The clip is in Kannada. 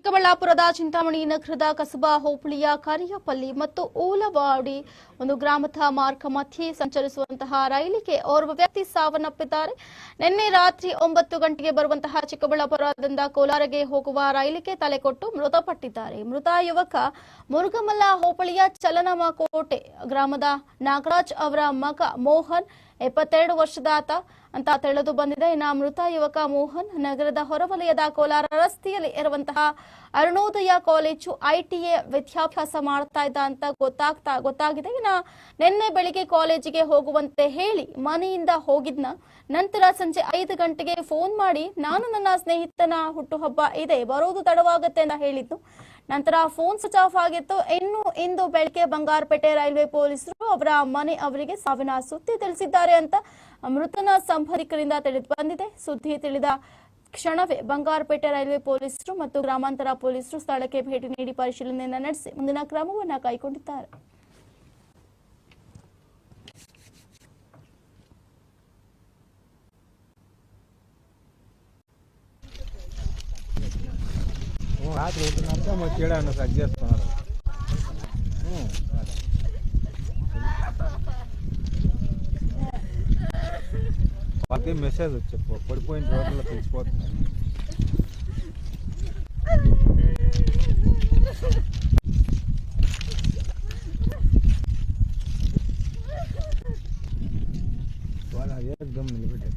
ಚಿಕ್ಕಬಳ್ಳಾಪುರದ ಚಿಂತಾಮಣಿ ನಗರದ ಕಸಬಾ ಹೋಬಳಿಯ ಕರಿಯಪಲ್ಲಿ ಮತ್ತು ಊಲವಾಡಿ, ಒಂದು ಗ್ರಾಮದ ಮಾರ್ಗ ಮಧ್ಯೆ ಸಂಚರಿಸುವಂತಹ ರೈಲಿಗೆ ಓರ್ವ ವ್ಯಕ್ತಿ ಸಾವನ್ನಪ್ಪಿದ್ದಾರೆ. ನಿನ್ನೆ ರಾತ್ರಿ ಒಂಬತ್ತು ಗಂಟೆಗೆ ಬರುವಂತಹ ಚಿಕ್ಕಬಳ್ಳಾಪುರದಿಂದ ಕೋಲಾರಗೆ ಹೋಗುವ ರೈಲಿಗೆ ತಲೆಕೊಟ್ಟು ಮೃತಪಟ್ಟಿದ್ದಾರೆ. ಮೃತ ಯುವಕ ಮುರುಗಮಲ್ಲ ಹೋಬಳಿಯ ಚಲನಮಕೋಟೆ ಗ್ರಾಮದ ನಾಗರಾಜ್ ಅವರ ಮಗ ಮೋಹನ್ ಎಪ್ಪತ್ತೆರಡು ವರ್ಷದಾತ ಅಂತ ತಿಳಿದು ಬಂದಿದೆ. ಇನ್ನು ಮೃತ ಯುವಕ ಮೋಹನ್ ನಗರದ ಹೊರವಲಯದ ಕೋಲಾರ ರಸ್ತೆಯಲ್ಲಿ ಇರುವಂತಹ ಅರುಣೋದಯ ಕಾಲೇಜು ಐಟಿಎ ವಿದ್ಯಾಭ್ಯಾಸ ಮಾಡ್ತಾ ಇದ್ದ ಅಂತ ಗೊತ್ತಾಗ್ತಾ, ಗೊತ್ತಾಗಿದೆ. ಇನ್ನು ನಿನ್ನೆ ಬೆಳಿಗ್ಗೆ ಕಾಲೇಜಿಗೆ ಹೋಗುವಂತೆ ಹೇಳಿ ಮನೆಯಿಂದ ಹೋಗಿದ್ನ. ನಂತರ ಸಂಜೆ ಐದು ಗಂಟೆಗೆ ಫೋನ್ ಮಾಡಿ, ನಾನು ನನ್ನ ಸ್ನೇಹಿತನ ಹುಟ್ಟುಹಬ್ಬ ಇದೆ, ಬರೋದು ತಡವಾಗುತ್ತೆ ಅಂತ ಹೇಳಿದ್ದು. ನಂತರ ಫೋನ್ ಸ್ವಿಚ್ ಆಫ್ ಆಗಿತ್ತು. ಇನ್ನು ಇಂದು ಬೆಳಗ್ಗೆ ಬಂಗಾರಪೇಟೆ ರೈಲ್ವೆ ಪೊಲೀಸರು ಅವರ ಮನೆ ಅವರಿಗೆ ಸಾವಿನ ಸುದ್ದಿ ತಿಳಿಸಿದ್ದಾರೆ ಅಂತ ಮೃತನ ಸಂಪರ್ಕರಿಂದ ತಿಳಿದು ಬಂದಿದೆ. ಸುದ್ದಿ ತಿಳಿದ ಕ್ಷಣವೇ ಬಂಗಾರಪೇಟೆ ರೈಲ್ವೆ ಪೊಲೀಸರು ಮತ್ತು ಗ್ರಾಮಾಂತರ ಪೊಲೀಸರು ಸ್ಥಳಕ್ಕೆ ಭೇಟಿ ನೀಡಿ ಪರಿಶೀಲನೆಯನ್ನು ನಡೆಸಿ ಮುಂದಿನ ಕ್ರಮವನ್ನು ಕೈಗೊಂಡಿದ್ದಾರೆ. రాత్రి ఏంటంటే మా తేడా సర్చ్ చేస్తున్నారు వాళ్ళకి మెసేజ్ వచ్చి పడిపోయిన రోడ్లలో తెలిసిపోతున్నారు వాళ్ళ ఏకదం నిలబెట్టారు